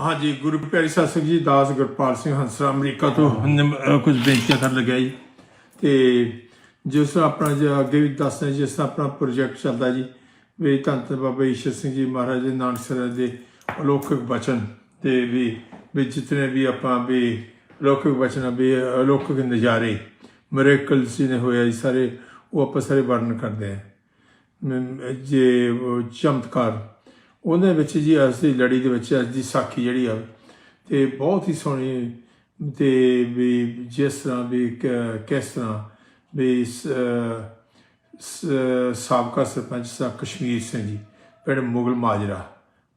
ਹਾਂਜੀ, ਗੁਰੂ ਪਿਆਰੀ ਸਾਧ ਸੰਗਤ ਜੀ, ਦਾਸ ਗੁਰਪਾਲ ਸਿੰਘ ਹੰਸਰਾ ਅਮਰੀਕਾ ਤੋਂ ਕੁਝ ਬੇਨਤੀਆਂ ਕਰਨ ਲੱਗਿਆ ਜੀ। ਤੇ ਜਿਸ ਤਰ੍ਹਾਂ ਆਪਣਾ ਜੇ ਅੱਗੇ ਵੀ ਦੱਸਦੇ ਜਿਸ ਤਰ੍ਹਾਂ ਆਪਣਾ ਪ੍ਰੋਜੈਕਟ ਚੱਲਦਾ ਜੀ, ਵੀ ਧੰਨ ਧੰਨ ਬਾਬਾ ਈਸ਼ਰ ਸਿੰਘ ਜੀ ਮਹਾਰਾਜ ਦੇ ਨਾਨਕ ਦੇ ਅਲੌਕਿਕ ਬਚਨ ਤੇ ਵੀ ਵੀ ਜਿਤਨੇ ਵੀ ਆਪਾਂ ਵੀ ਅਲੌਕਿਕ ਬਚਨ ਵੀ ਅਲੌਕਿਕ ਨਜ਼ਾਰੇ ਮਿਰੇਕਲ ਜਿਹਨੇ ਹੋਇਆ ਜੀ ਸਾਰੇ, ਉਹ ਆਪਾਂ ਸਾਰੇ ਵਰਣਨ ਕਰਦੇ ਆ ਜੇ ਚਮਤਕਾਰ ਉਹਦੇ ਵਿੱਚ ਜੀ ਅੱਜ ਦੀ ਲੜੀ ਦੇ ਵਿੱਚ ਅੱਜ ਦੀ ਸਾਖੀ ਜਿਹੜੀ ਆ ਤੇ ਬਹੁਤ ਹੀ ਸੋਹਣੀ ਤੇ ਵੀ ਜਿਸ ਤਰ੍ਹਾਂ ਵੀ ਕ- ਕਿਸ ਤਰ੍ਹਾਂ ਵੀ ਸਾਬਕਾ ਸਰਪੰਚ ਸਾਹਿਬ ਕਸ਼ਮੀਰ ਸਿੰਘ ਜੀ ਪਿੰਡ ਮੁਗਲ ਮਾਜਰਾ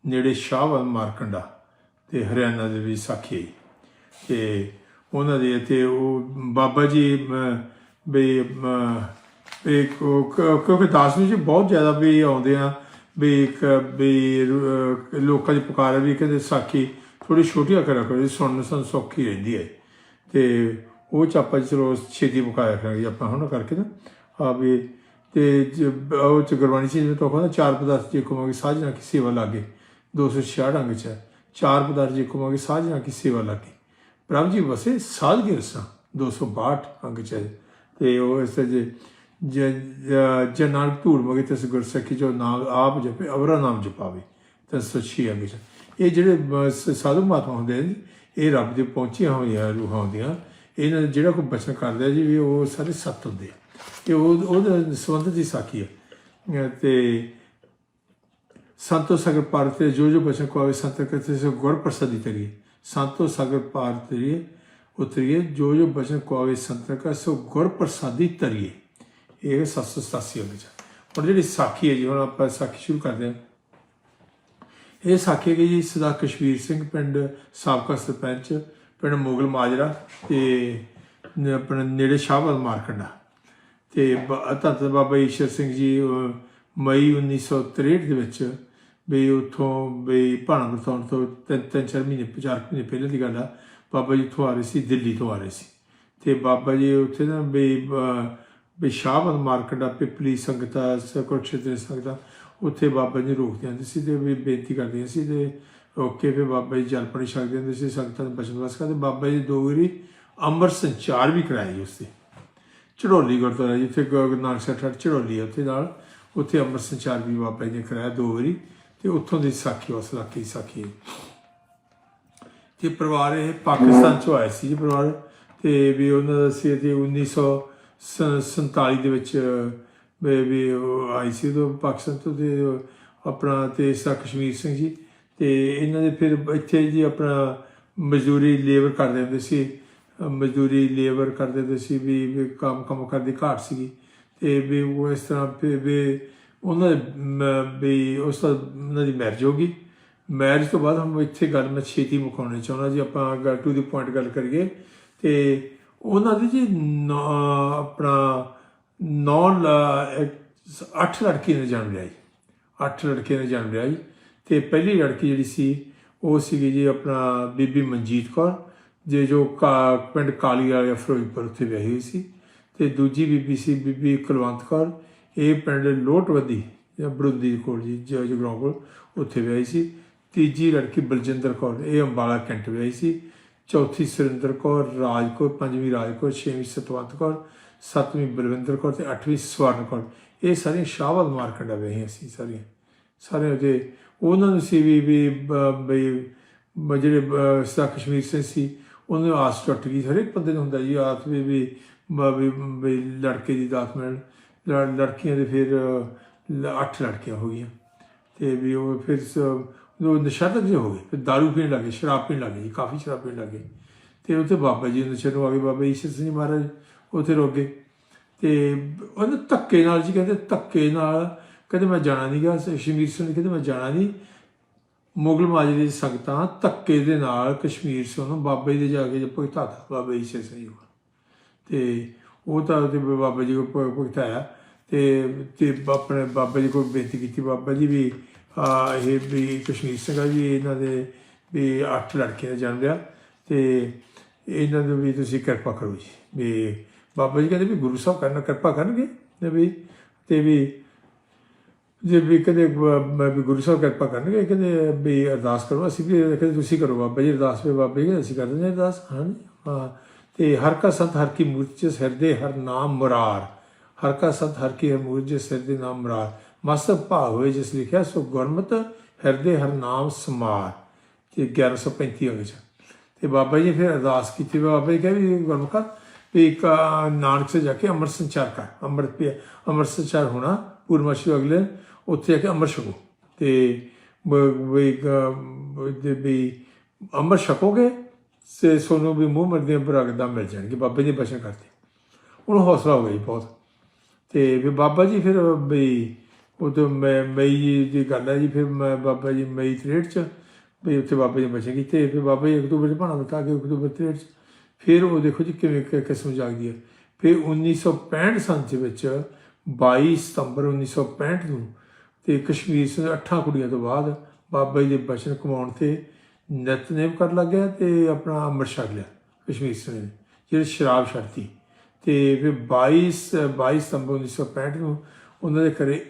ਨੇੜੇ ਸ਼ਾਹਵਾਲ ਮਾਰਕੰਡਾ ਤੇ ਹਰਿਆਣਾ ਦੇ ਵੀ ਸਾਖੀ ਜੀ। ਤੇ ਉਹਨਾਂ ਦੇ ਤੇ ਉਹ ਬਾਬਾ ਜੀ ਵੀ ਅਮ, ਕਿਉਂਕਿ ਦਾਸ ਜੀ ਬਹੁਤ ਜ਼ਿਆਦਾ ਵੀ ਆਉਂਦੇ ਆ ਵੀ ਇੱਕ ਵੀ ਲੋਕਾਂ ਦੀ ਪੁਕਾਰ ਵੀ ਕਹਿੰਦੇ ਸਾਖੀ ਥੋੜੀ ਛੋਟੀਆਂ ਕਰਿਆ ਕਰੋ ਸੁਣਨ ਸਾਨੂੰ ਸੌਖੀ ਰਹਿੰਦੀ ਹੈ ਤੇ ਉਹ ਚ ਆਪਾਂ ਚਲੋ ਛੇਤੀ ਮੁਕਾਇਆ ਕਰਾਂਗੇ ਆਪਾਂ ਹੁਣ ਕਰਕੇ ਨਾ ਆ ਵੀ ਤੇ ਜ- ਉਹ ਚ ਗੁਰਬਾਣੀ ਸੀ ਜਿਵੇਂ ਤੋਂ ਚਾਰ ਪਦਾਰਥ ਜੇ ਕਮਾਂਗੇ ਸਾਜਣਾ ਕੀ ਸੇਵਾ ਲਾਗੇ 266 ਅੰਗ ਚ ਹੈ। ਚਾਰ ਪਦਾਰਥ ਜੇ ਕਮਾਂਗੇ ਸਾਜਣਾ ਕੀ ਸੇਵਾ ਲਾਗੇ ਪ੍ਰਭ ਜੀ ਵਸੇ ਸਾਧ ਕੇ ਰਸਾਂ 262 ਅੰਗ ਚ ਹੈ। ਤੇ ਉਹ ਇਸ ਤਰ੍ਹਾਂ ਜੇ ਜ- ਜੇ ਨਾਲ ਧੂੜ ਮਗੇ ਤਿਸ ਗੁਰ ਸਖੀ ਜੋ ਨਾਮ ਆਪ ਜਪੇ, ਅਵਰਾ ਨਾਮ ਜਪਾਵੇ, ਤਾਂ ਸੱਚੀ ਅੰਗ ਇਹ ਜਿਹੜੇ ਸਾਧੂ ਮਹਾਤਮਾ ਹੁੰਦੇ ਨੇ ਇਹ ਰੱਬ ਦੇ ਪਹੁੰਚੀਆਂ ਹੋਈਆਂ ਰੂਹਾਂ ਹੁੰਦੀਆਂ। ਇਹਨਾਂ ਦਾ ਜਿਹੜਾ ਕੋਈ ਬਚਨ ਕਰਦਾ ਜੀ, ਵੀ ਉਹ ਸਾਰੇ ਸੱਤ ਹੁੰਦੇ ਆ। ਤੇ ਉਹ, ਉਹਦੇ ਸੰਬੰਧ ਦੀ ਸਾਖੀ ਆ। ਤੇ ਸੰਤੋ ਸਾਗਰ ਪਾਰ ਤੇ ਜੋ ਜੋ ਬਚਨ ਕੋ ਆਵੇ ਸੰਤ ਕਰਤੇ ਸੋ ਗੁਰ ਪ੍ਰਸਾਦੀ ਤਰੀਏ। ਸੰਤੋ ਸਾਗਰ ਪਾਰ ਤਰੀਏ, ਉਤਰੀਏ, ਜੋ ਜੋ ਬਚਨ ਕੋ ਆਵੇ ਸੰਤ ਕਾ ਸੋ ਗੁਰ ਪ੍ਰਸਾਦੀ ਤਰੀਏ। ਇਹ 787 ਹੋ ਗਿਆ ਹੁਣ ਜਿਹੜੀ ਸਾਖੀ ਹੈ ਜੀ ਹੁਣ ਆਪਾਂ ਸਾਖੀ ਸ਼ੁਰੂ ਕਰਦੇ ਹਾਂ। ਇਹ ਸਾਖੀ ਹੈ ਜੀ ਸਦਾ ਕਸ਼ਮੀਰ ਸਿੰਘ ਪਿੰਡ ਸਾਬਕਾ ਸਰਪੰਚ ਪਿੰਡ ਮੁਗਲ ਮਾਜਰਾ ਤੇ ਆਪਣੇ ਨੇੜੇ ਸ਼ਾਹਬਾਦ ਮਾਰਕੰਡਾ। ਤੇ ਬ- ਧੰਨ ਬਾਬਾ ਈਸ਼ਰ ਸਿੰਘ ਜੀ ਅਹ, ਮਈ 1963 ਦੇ ਵਿੱਚ ਵੀ ਉਥੋਂ ਵੀ ਭਾਣਾ ਬਰਤਾਉਣ ਤੋਂ ਤਿੰਨ ਤਿੰਨ ਚਾਰ ਮਹੀਨੇ ਚਾਰ ਮਹੀਨੇ ਪਹਿਲਾਂ ਦੀ ਗੱਲ ਆ ਬਾਬਾ ਜੀ ਉੱਥੋਂ ਆ ਰਹੇ ਸੀ ਦਿੱਲੀ ਤੋਂ ਆ ਰਹੇ ਸੀ। ਤੇ ਬਾਬਾ ਜੀ ਉੱਥੇ ਨਾ ਵੀ ਅਹ, ਵੀ ਸ਼ਾਹਬਾਦ ਮਾਰਕੰਡਾ ਪਿਪਲੀ ਸੰਗਤਾ ਕੁਰਕਸ਼ੇਤਰ ਸੰਗਤਾ ਉੱਥੇ ਬਾਬਾ ਜੀ ਰੋਕਦੇ ਹੁੰਦੇ ਸੀ ਤੇ ਵੀ ਬੇਨਤੀ ਕਰਦੇ ਸੀ ਤੇ ਓਕੇ ਫਿਰ ਬਾਬਾ ਜੀ ਜਲਪਣੀ ਛਕਦੇ ਹੁੰਦੇ ਸੀ ਸੰਗਤਾਂ ਨੂੰ ਬਚਨ ਵਾਸ ਕਰਦੇ ਬਾਬਾ ਜੀ ਦੋ ਵਾਰੀ ਅੰਮ੍ਰਿਤ ਸੰਚਾਰ ਵੀ ਕਰਾਇਆ ਜੀ ਉਸ ਤੇ ਚੜੋਲੀ ਗੁਰਦੁਆਰਾ ਜਿੱਥੇ ਗੁਰੂ ਨਾਨਕ ਸਾਹਿਬ ਠੜ ਚੜੋਲੀ ਹੈ ਉੱਥੇ ਨਾਲ ਉੱਥੇ ਅੰਮ੍ਰਿਤ ਸੰਚਾਰ ਵੀ ਬਾਬਾ ਜੀ ਨੇ ਕਰਾਇਆ ਦੋ ਵਾਰੀ ਤੇ ਉੱਥੋਂ ਦੀ ਸਾਖੀ ਉਸ ਇਲਾਕੇ ਦੀ ਸਾਖੀ ਹੈ। ਤੇ ਪਰਿਵਾਰ ਇਹ ਪਾਕਿਸਤਾਨ ਚੋਂ ਆਏ ਸੀ ਜੀ ਪਰਿਵਾਰ ਤੇ ਵੀ ਉਹਨਾਂ ਦਾ ਸੀ ਤੇ 1947 ਦੇ ਵਿੱਚ ਵੀ ਉਹ ਆਈ ਸੀ ਤੋਂ ਪਾਕਿਸਤਾਨ ਤੋਂ ਤੇ ਆਪਣਾ ਤੇ ਸਾ ਕਸ਼ਮੀਰ ਸਿੰਘ ਜੀ ਤੇ ਇਹਨਾਂ ਦੇ ਫਿਰ ਇੱਥੇ ਜੀ ਆਪਣਾ ਮਜ਼ਦੂਰੀ ਲੇਬਰ ਕਰਦੇ ਹੁੰਦੇ ਸੀ ਮਜ਼ਦੂਰੀ ਲੇਬਰ ਕਰਦੇ ਹੁੰਦੇ ਸੀ, ਵੀ ਵੀ ਕੰਮ ਕੰਮ ਕਰਦੀ ਘਾਟ ਸੀਗੀ ਤੇ ਵੀ ਉਹ ਇਸ ਤਰ੍ਹਾਂ ਫਿਰ ਵੀ ਉਹਨਾਂ ਦੇ ਵੀ ਉਸ ਤੋਂ ਉਹਨਾਂ ਦੀ ਮੈਰਿਜ ਹੋ ਗਈ। ਮੈਰਿਜ ਤੋਂ ਬਾਅਦ ਹਮ ਇੱਥੇ ਗੱਲ ਮੈਂ ਛੇਤੀ ਮੁਕਾਉਣੀ ਚਾਹੁੰਦਾ ਜੀ, ਆਪਾਂ ਗੱਲ ਟੂ ਦੀ ਪੁਆਇੰਟ ਗੱਲ ਕਰੀਏ ਤੇ ਉਹਨਾਂ ਦੀ ਜੀ ਨੌ- ਆਪਣਾ ਨੌ ਲ- ਅੱਠ ਲੜਕੀ ਨੇ ਜਨਮ ਲਿਆ ਜੀ। ਅੱਠ ਲੜਕੇ ਨੇ ਜਨਮ ਲਿਆ ਜੀ। ਤੇ ਪਹਿਲੀ ਲੜਕੀ ਜਿਹੜੀ ਸੀ, ਉਹ ਸੀਗੀ ਜੀ ਆਪਣਾ ਬੀਬੀ ਮਨਜੀਤ ਕੌਰ, ਜੇ ਜੋ ਕਾ- ਪਿੰਡ ਕਾਲੀ ਵਾਲੇ ਫਿਰੋਜ਼ਪੁਰ ਉੱਥੇ ਵਿਆਹੀ ਹੋਈ ਸੀ। ਤੇ ਦੂਜੀ ਬੀਬੀ ਸੀ ਬੀਬੀ ਕੁਲਵੰਤ ਕੌਰ। ਇਹ ਪਿੰਡ ਲੋਟਵਦੀ ਜਾਂ ਬੜੁੰਦੀ ਕੋਲ ਜੀ, ਜ- ਜਗਰਾਉਂ ਕੋਲ ਉੱਥੇ ਵਿਆਹੀ ਸੀ। ਤੀਜੀ ਲੜਕੀ ਬਲਜਿੰਦਰ ਕੌਰ, ਇਹ ਅੰਬਾਲਾ ਕੈਂਟ ਵਿਆਹੀ ਸੀ। ਚੌਥੀ ਸੁਰਿੰਦਰ ਕੌਰ, ਰਾਜ ਕੌਰ, ਪੰਜਵੀਂ ਰਾਜਕੌਰ ਛੇਵੀਂ ਸਤਵੰਤ ਕੌਰ, ਸੱਤਵੀਂ ਬਲਵਿੰਦਰ ਕੌਰ ਤੇ ਅੱਠਵੀਂ ਸਵਰਨ ਕੌਰ। ਇਹ ਸਾਰੀਆਂ ਸ਼ਾਹਬਾਦ ਮਾਰਕੰਡਾ ਵੇ ਸੀ ਸਾਰੀਆਂ। ਸਾਰੇ ਉਹਦੇ ਉਹਨਾਂ ਨੂੰ ਸੀ ਵੀ ਵੀ ਬਈ ਜਿਹੜੇ, ਬ- ਕਸ਼ਮੀਰ ਸੇ ਸੀ, ਉਹਨਾਂ ਨੂੰ ਆਸ ਟੁੱਟ ਗਈ। ਹਰੇਕ ਬੰਦੇ ਨੂੰ ਹੁੰਦਾ ਜੀ, ਆਸ ਵੀ ਵੀ, ਬ- ਲੜਕੇ ਦੀ ਦਾਤ ਮਿਲਣ। ਲੜਕੀਆਂ ਦੇ ਫਿਰ, ਲ- ਅੱਠ ਲੜਕੀਆਂ ਹੋ ਗਈਆਂ। ਤੇ ਵੀ ਉਹ ਫਿਰ ਸ- ਉਹ ਨਸ਼ਾ ਤੱਕ ਹੋ ਗਏ, ਫਿਰ ਦਾਰੂ ਪੀਣ ਲੱਗੇ ਸ਼ਰਾਬ ਪੀਣ ਲੱਗੇ ਜੀ ਕਾਫੀ ਸ਼ਰਾਬ ਪੀਣ ਲੱਗੇ ਤੇ ਉੱਥੇ ਬਾਬਾ ਜੀ ਨਸ਼ੇ ਨੂੰ ਆ ਗਏ, ਬਾਬਾ ਈਸ਼ਰ ਸਿੰਘ ਜੀ ਮਹਾਰਾਜ, ਉੱਥੇ ਰੁਕ ਗਏ। ਤੇ ਉਹਨੇ ਧੱਕੇ ਨਾਲ ਜੀ ਕਹਿੰਦੇ, ਧੱਕੇ ਨਾਲ ਕਹਿੰਦੇ ਮੈਂ ਜਾਣਾ ਨਹੀਂ ਗਿਆ ਕਸ਼ਮੀਰ ਸਿੰਘ ਕਹਿੰਦੇ ਮੈਂ ਜਾਣਾ ਨਹੀਂ ਮੁਗਲ ਮਾਜਰੇ ਦੀ ਸੰਗਤਾਂ ਧੱਕੇ ਦੇ ਨਾਲ ਕਸ਼ਮੀਰ ਸਿੰਘ ਨੂੰ ਬਾਬੇ ਦੇ ਜਾ ਕੇ ਭੁਗਤਾ ਤਾ ਬਾਬਾ ਈਸ਼ਰ ਸਿੰਘ ਜੀ ਤੇ ਉਹ ਤਾਂ ਉਹਦੇ ਬਾਬਾ ਜੀ ਕੋਲ ਭੁਗਤਾਇਆ। ਤੇ ਤੇ ਆਪਣੇ ਬਾਬਾ ਜੀ ਕੋਲ ਬੇਨਤੀ ਕੀਤੀ, ਬਾਬਾ ਜੀ ਵੀ ਇਹ ਵੀ ਕਸ਼ਮੀਰ ਸਿੰਘ ਆ ਜੀ ਇਹਨਾਂ ਦੇ ਵੀ ਅੱਠ ਲੜਕੀਆਂ ਦਾ ਜਨਮ ਲਿਆ ਤੇ ਇਹਨਾਂ ਦੇ ਵੀ ਤੁਸੀਂ ਕਿਰਪਾ ਕਰੋ ਜੀ ਵੀ ਬਾਬਾ ਜੀ ਕਹਿੰਦੇ ਵੀ ਗੁਰੂ ਸਾਹਿਬ ਕਰਨਾ ਕਿਰਪਾ ਕਰਨਗੇ ਤੇ ਵੀ ਤੇ ਵੀ ਜੇ ਵੀ ਕਦੇ ਵੀ ਗੁਰੂ ਸਾਹਿਬ ਕਿਰਪਾ ਕਰਨਗੇ ਕਹਿੰਦੇ ਵੀ ਅਰਦਾਸ ਕਰੋ ਅਸੀਂ ਵੀ ਕਹਿੰਦੇ ਤੁਸੀਂ ਕਰੋ ਬਾਬਾ ਜੀ ਅਰਦਾਸ ਵੀ ਬਾਬਾ ਜੀ ਅਸੀਂ ਕਰ ਦਿੰਦੇ ਅਰਦਾਸ ਹਾਂ ਜੀ, ਤੇ ਹਰ ਕਾ ਸੰਤ ਹਰ ਕੀ ਮੂਰਤ ਚ ਹਿਰਦੇ ਹਰ ਨਾਮ ਮੁਰਾਰ ਹਰ ਕਾ ਸੰਤ ਹਰ ਕੀ ਮੂਰਤ ਚ ਸਿਰ ਦੇ ਨਾਮ ਮੁਰਾਰ ਮਸ ਭਾਵ ਹੋਏ ਜਿਸ ਲਿਖਿਆ ਸੋ ਗੁਰਮਤ ਹਿਰਦੇ ਹਰ ਨਾਮ ਸਮਾਰ। ਤੇ 1135 ਹੋ ਵਿੱਚ ਤੇ ਬਾਬਾ ਜੀ ਫਿਰ ਅਰਦਾਸ ਕੀਤੀ ਬਾਬਾ ਜੀ ਕਹੇ ਵੀ ਗੁਰਮੁਖਾ ਵੀ ਇੱਕ ਨਾਨਕ ਸੇ ਜਾ ਕੇ ਅੰਮ੍ਰਿਤ ਸੰਚਾਰ ਕਰ। ਅੰਮ੍ਰਿਤ ਪੀ ਅੰਮ੍ਰਿਤ ਸੰਚਾਰ ਹੋਣਾ ਪੂਰਨਮਾਸ਼ੀ ਅਗਲੇ ਦਿਨ, ਉੱਥੇ ਜਾ ਕੇ ਅੰਮ੍ਰਿਤ ਛਕੋ। ਤੇ ਬ- ਵੀ ਵੀ ਅੰਮ੍ਰਿਤ ਛਕੋਗੇ ਸੇ ਸੋਨੂੰ ਵੀ ਮੂੰਹ ਮਰਦੀਆਂ ਬਰਗਦਾ ਮਿਲ ਜਾਣਗੇ ਬਾਬੇ ਦੇ ਬਚਨ ਕਰਤੇ। ਉਹਨੂੰ ਹੌਸਲਾ ਹੋ ਗਿਆ ਜੀ ਬਹੁਤ। ਤੇ ਵੀ ਬਾਬਾ ਜੀ ਫਿਰ ਵੀ ਉਹ ਤੋਂ ਮੈਂ ਮਈ ਦੀ ਗੱਲ ਹੈ ਜੀ, ਫਿਰ ਮੈਂ ਬਾਬਾ ਜੀ ਮਈ 63 ਚ ਵੀ ਉੱਥੇ ਬਾਬਾ ਜੀ ਬਚੇ ਕੀਤੇ, ਫਿਰ ਬਾਬਾ ਜੀ ਅਕਤੂਬਰ ਚ ਭਾਣਾ ਬਤਾ ਕੇ ਅਕਤੂਬਰ 63 ਚ। ਫਿਰ ਉਹ ਦੇਖੋ ਜੀ ਕਿਵੇਂ ਕਿਸਮ ਜਾਗਦੀ ਹੈ। ਫਿਰ 1965 ਸੰਨ ਦੇ ਵਿੱਚ 22 ਸਤੰਬਰ 1965 ਨੂੰ ਤੇ ਕਸ਼ਮੀਰ ਸੇ ਅੱਠਾਂ ਕੁੜੀਆਂ ਤੋਂ ਬਾਅਦ ਬਾਬਾ ਜੀ ਦੇ ਬਚਨ ਕਮਾਉਣ ਤੇ ਨਿਤਨੇਮ ਕਰ ਲੱਗਿਆ ਤੇ ਆਪਣਾ ਅੰਮ੍ਰਿਤ ਛਕ ਲਿਆ ਕਸ਼ਮੀਰ ਸੇ ਜਿਹੜੇ ਸ਼ਰਾਬ ਛੱਡਤੀ। ਤੇ ਫਿਰ 22 ਸ- 22 ਸਤੰਬਰ 1965 ਨੂੰ ਉਹਨਾਂ ਦੇ ਘਰੇ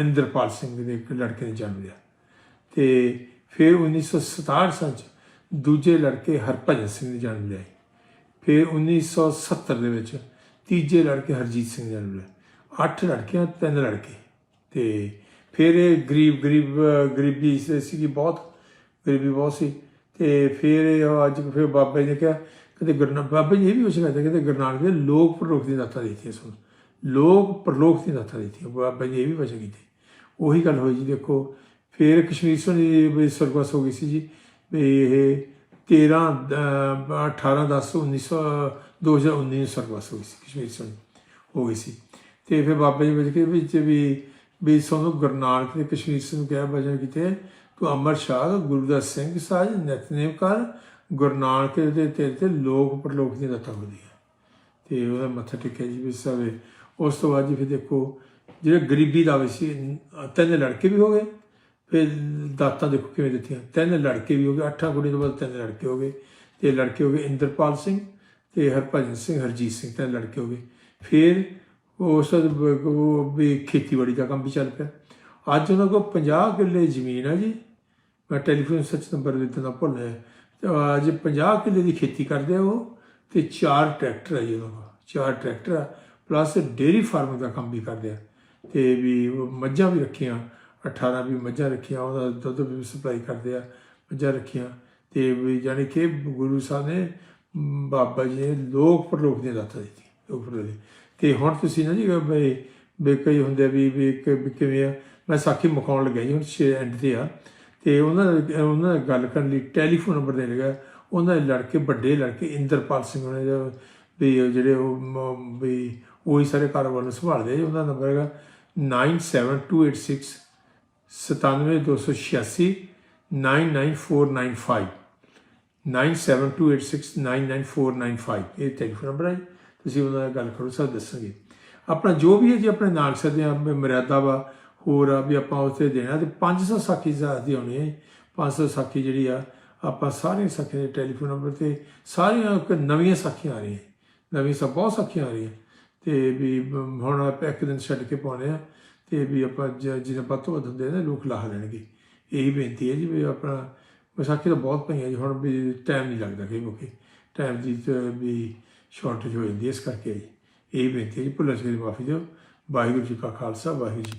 ਇੰਦਰਪਾਲ ਸਿੰਘ ਦੇ ਇੱਕ ਲੜਕੇ ਨੇ ਜਨਮ ਲਿਆ। ਤੇ ਫਿਰ 1967 ਸਾਲ ਚ ਦੂਜੇ ਲੜਕੇ ਹਰਭਜਨ ਸਿੰਘ ਨੇ ਜਨਮ ਲਿਆ। ਫਿਰ 1970 ਦੇ ਵਿੱਚ ਤੀਜੇ ਲੜਕੇ ਹਰਜੀਤ ਸਿੰਘ ਨੇ ਜਨਮ ਲਿਆ। ਅੱਠ ਲੜਕੀਆਂ, ਤਿੰਨ ਲੜਕੇ। ਤੇ ਫਿਰ ਇਹ ਗਰੀਬ ਗਰੀਬ, ਗਰੀਬੀ ਸੀ ਸੀਗੀ, ਬਹੁਤ ਗਰੀਬੀ ਬਹੁਤ ਸੀ। ਤੇ ਫਿਰ ਅੱਜ ਫਿਰ ਬਾਬਾ ਜੀ ਨੇ ਕਿਹਾ, ਕਹਿੰਦੇ ਗੁਰਨਾਨਕ ਬਾਬਾ ਜੀ ਇਹ ਵੀ ਕੁਛ ਕਹਿੰਦੇ ਕਹਿੰਦੇ ਗੁਰਨਾਨਕ ਦੇ ਲੋਕ ਪਰਲੋਕ ਦੀ ਦਾਤਾਂ ਦਿੱਤੀਆਂ ਸਨ ਲੋਕ ਪ੍ਰਲੋਕ ਦੀ ਦਾਤਾਂ। ਦਿੱਤੀਆਂ ਬਾਬਾ ਜੀ ਇਹ ਵੀ ਵਚਨ ਕੀਤੇ। ਉਹੀ ਗੱਲ ਹੋਈ ਜੀ ਦੇਖੋ ਫਿਰ ਕਸ਼ਮੀਰ ਤੋਂ ਜੀ ਵੀ ਸਰਗਸ ਹੋ ਗਈ ਸੀ ਜੀ ਵੀ ਇਹ 13 ਅਹ, 18 10 1900 2019 ਨੂੰ ਸਰਗਸ ਹੋ ਗਈ ਸੀ ਕਸ਼ਮੀਰ ਤੋਂ ਹੋ ਗਈ ਸੀ। ਤੇ ਫਿਰ ਬਾਬਾ ਜੀ ਵਿੱਚ ਵਿੱਚ ਵੀ ਵੀ ਸਾਨੂੰ ਗੁਰੂ ਨਾਨਕ ਨੇ ਕਸ਼ਮੀਰ ਸਿੰਘ ਨੂੰ ਕਿਹਾ ਵਚਨ ਕੀਤੇ ਤੂੰ ਅਮਰ ਸ਼ਾਹ ਗੁਰਦਾਸ ਸਿੰਘ ਸਾਜ ਨਿਤਨੇਮ ਕਰ ਗੁਰੂ ਨਾਨਕ ਦੇ ਤੇਰੇ ਤੇ ਲੋਕ ਪਰਲੋਕ ਦੀ ਦਾਤਾ ਹੁੰਦੀ ਹੈ ਤੇ ਉਹਦਾ ਮੱਥਾ ਟੇਕਿਆ ਜੀ ਵੀ ਸਵੇ ਉਸ ਤੋਂ ਬਾਅਦ ਜੀ ਫਿਰ ਦੇਖੋ, ਜਿਹੜੇ ਗਰੀਬੀ ਦਾ ਵੀ ਸੀ ਤਿੰਨ ਲੜਕੇ ਵੀ ਹੋ ਗਏ, ਫਿਰ ਦਾਤਾਂ ਦੇਖੋ ਕਿਵੇਂ ਦਿੱਤੀਆਂ। ਤਿੰਨ ਲੜਕੇ ਵੀ ਹੋ ਗਏ, ਅੱਠਾਂ ਕੁੜੀਆਂ ਤੋਂ ਬਾਅਦ ਤਿੰਨ ਲੜਕੇ ਹੋ ਗਏ। ਤੇ ਲੜਕੇ ਹੋ ਗਏ ਇੰਦਰਪਾਲ ਸਿੰਘ ਤੇ ਹਰਭਜਨ ਸਿੰਘ, ਹਰਜੀਤ ਸਿੰਘ, ਤਿੰਨ ਲੜਕੇ ਹੋ ਗਏ। ਫਿਰ ਉਸ ਵੀ ਖੇਤੀਬਾੜੀ ਦਾ ਕੰਮ ਵੀ ਚੱਲ ਪਿਆ। ਅੱਜ ਉਹਨਾਂ ਕੋਲ 50 ਕਿੱਲੇ ਜ਼ਮੀਨ ਹੈ ਜੀ। ਮੈਂ ਟੈਲੀਫੋਨ ਸੱਚ ਨੰਬਰ ਦੇ ਦਿੰਦਾ ਭੁੱਲ ਗਿਆ ਤੇ ਅੱਜ 50 ਕਿੱਲੇ ਦੀ ਖੇਤੀ ਕਰਦੇ ਆ ਉਹ, ਤੇ ਚਾਰ ਟਰੈਕਟਰ ਆ ਜੀ ਉਹਨਾਂ ਕੋਲ। ਚਾਰ ਟਰੈਕਟਰ ਆ। ਪਲੱਸ ਡੇਰੀ ਫਾਰਮ ਦਾ ਕੰਮ ਵੀ ਕਰਦੇ ਆ। ਤੇ ਵੀ ਉਹ ਮੱਝਾਂ ਵੀ ਰੱਖੀਆਂ 18 ਵੀ ਮੱਝਾਂ ਰੱਖੀਆਂ ਉਹਦਾ ਦੁੱਧ ਵੀ ਸਪਲਾਈ ਕਰਦੇ ਆ ਮੱਝਾਂ ਰੱਖੀਆਂ। ਤੇ ਵੀ ਜਾਣੀ ਕਿ ਗੁਰੂ ਸਾਹਿਬ ਨੇ ਮ, ਬਾਬਾ ਜੀ ਨੇ ਲੋਕ ਪਰਲੋਕ ਦੀਆਂ ਦਾਤਾਂ ਦਿੱਤੀ ਲੋਕ ਪਰਲੋਕ ਦੀ। ਤੇ ਹੁਣ ਤੁਸੀਂ ਨਾ ਜੀ ਬਈ ਵੀ ਕਈ ਹੁੰਦੇ ਆ ਵੀ ਵੀ ਕਿਵੇਂ ਆ ਮੈਂ ਸਾਖੀ ਮੁਕਾਉਣ ਲੱਗਿਆ ਜੀ ਹੁਣ ਛੇ ਐਂਡ ਤੇ ਆ। ਤੇ ਉਹਨਾਂ ਉਹਨਾਂ ਨਾਲ ਗੱਲ ਕਰਨ ਲਈ ਟੈਲੀਫੋਨ ਨੰਬਰ ਦੇ ਲਗਾ। ਉਹਨਾਂ ਦੇ ਲੜਕੇ ਵੱਡੇ ਲੜਕੇ ਇੰਦਰਪਾਲ ਸਿੰਘ ਉਹਨੇ ਜੋ ਵੀ ਜਿਹੜੇ ਉਹ ਵੀ ਉਹੀ ਸਾਰੇ ਕਾਰੋਬਾਰ ਨੂੰ ਸੰਭਾਲਦੇ ਆ ਜੀ, ਉਹਨਾਂ ਦਾ ਨੰਬਰ ਹੈਗਾ 97286 97286 99495 9728699495 ਇਹ ਟੈਲੀਫੋਨ ਨੰਬਰ ਹੈ ਜੀ। ਤੁਸੀਂ ਉਹਨਾਂ ਨਾਲ ਗੱਲ ਕਰੋ ਸਭ ਦੱਸਣਗੇ ਆਪਣਾ ਜੋ ਵੀ ਹੈ ਜੀ ਆਪਣੇ ਨਾਲ ਸਦੀਆਂ ਮਰਿਆਦਾ ਵਾ ਹੋਰ ਆ ਵੀ ਆਪਾਂ ਉੱਥੇ ਦੇਣਾ ਤੇ 500 ਸਾਖੀ ਦੀ ਹੋਣੀ ਹੈ 500 ਸਾਖੀ ਜਿਹੜੀ ਆ ਆਪਾਂ ਸਾਰੀਆਂ ਸਾਖੀਆਂ ਦੇ ਟੈਲੀਫੋਨ ਨੰਬਰ ਤੇ ਸਾਰੀਆਂ ਨਵੀਆਂ ਸਾਖੀਆਂ ਆ ਰਹੀਆਂ। ਨਵੀਆਂ ਸਭ ਬਹੁਤ ਸਾਖੀਆਂ ਆ ਰਹੀਆਂ। ਤੇ ਵੀ ਹੁਣ ਆਪਾਂ ਇੱਕ ਦਿਨ ਛੱਡ ਕੇ ਪਾਉਣੇ ਆ, ਤੇ ਵੀ ਆਪਾਂ ਜ- ਜਿਹਨਾਂ ਵੱਧ ਤੋਂ ਵੱਧ ਹੁੰਦੇ ਨੇ, ਲੋਕ ਲਾਹ ਲੈਣਗੇ। ਇਹੀ ਬੇਨਤੀ ਹੈ ਜੀ ਵੀ ਆਪਣਾ ਵਿਸਾਖੀ ਤਾਂ ਬਹੁਤ ਪਈਆਂ ਜੀ, ਹੁਣ ਵੀ ਟਾਈਮ ਨਹੀਂ ਲੱਗਦਾ ਕਈ ਮੌਕੇ। ਟਾਈਮ ਦੀ ਤਾਂ ਵੀ ਸ਼ਾਰਟੇਜ ਹੋ ਜਾਂਦੀ ਇਸ ਕਰਕੇ ਜੀ। ਇਹੀ ਬੇਨਤੀ ਹੈ ਜੀ ਭੁੱਲਣ ਚੁੱਕਾਂ ਮਾਫੀ ਦਿਓ। ਵਾਹਿਗੁਰੂ ਜੀ ਕਾ ਖਾਲਸਾ, ਵਾਹਿਗੁਰੂ ਜੀ ਕੀ